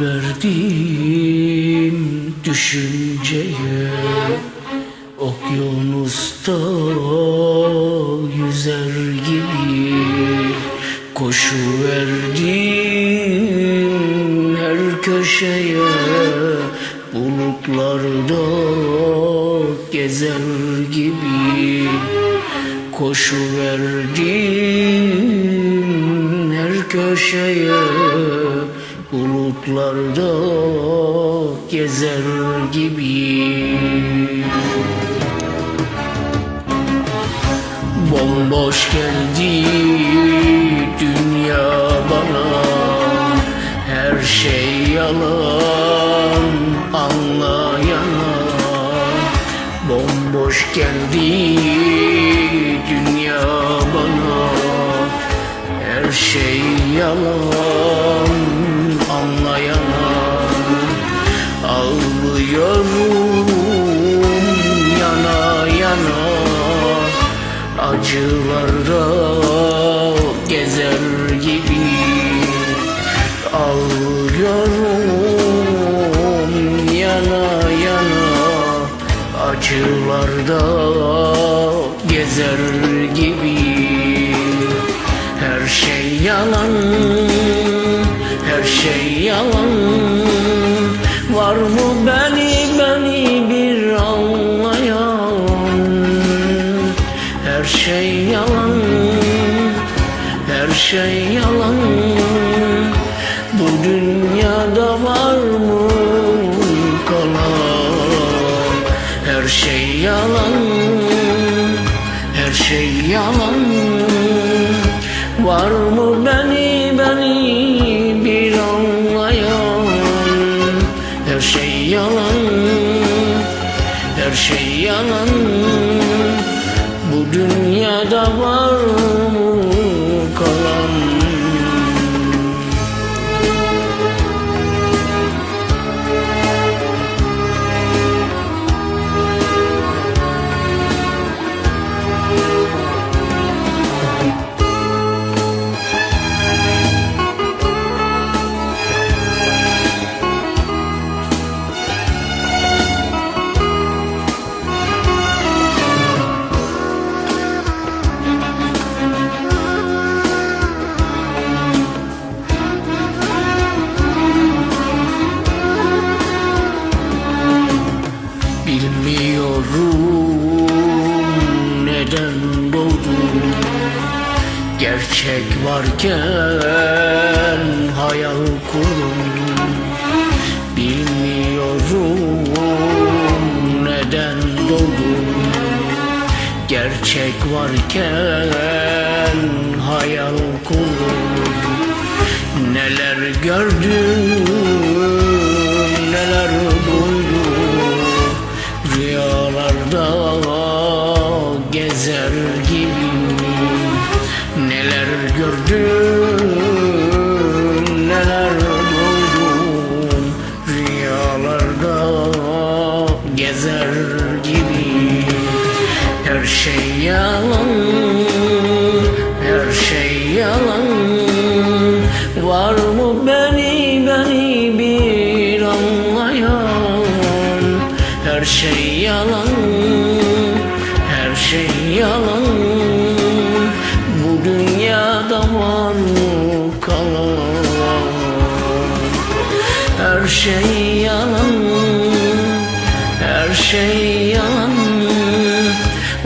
verdim düşünceye. Okyanusta yüzer gibi Koşu verdim her köşeye. Bulutlarda gezer gibi Koşu verdim her köşeye Bulutlarda gezer gibi. Bomboş geldi dünya bana. Her şey yalan anlayana. Bomboş geldi dünya bana. Her şey yalan anlayana Ağlıyorum yana yana. Acılarda gezer gibi Ağlıyorum yana yana. Acılarda gezer gibi Her şey yalan şey yalan. Var mı beni beni bir anlayan? Her şey yalan Her şey yalan. Bu dünyada var mı kalan? Her şey yalan Her şey yalan. Var mı beni yalan Bu dünyada var Neden doğdum Gerçek varken hayal kurdum. Bilmiyorum neden doğdum Gerçek varken hayal kurdum. Neler gördüm neler duydum Rüyalarda gezer gibi Neler gördüm neler duydum Rüyalarda gezer gibi Her şey yalan Her şey yalan. Var mı beni beni bir anlayan? Her şey yalan şey yalan Her şey yalan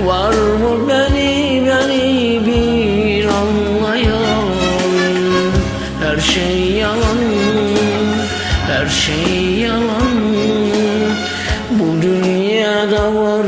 Var mı beni beni bir anlayan Her şey yalan Her şey yalan Bu dünyada var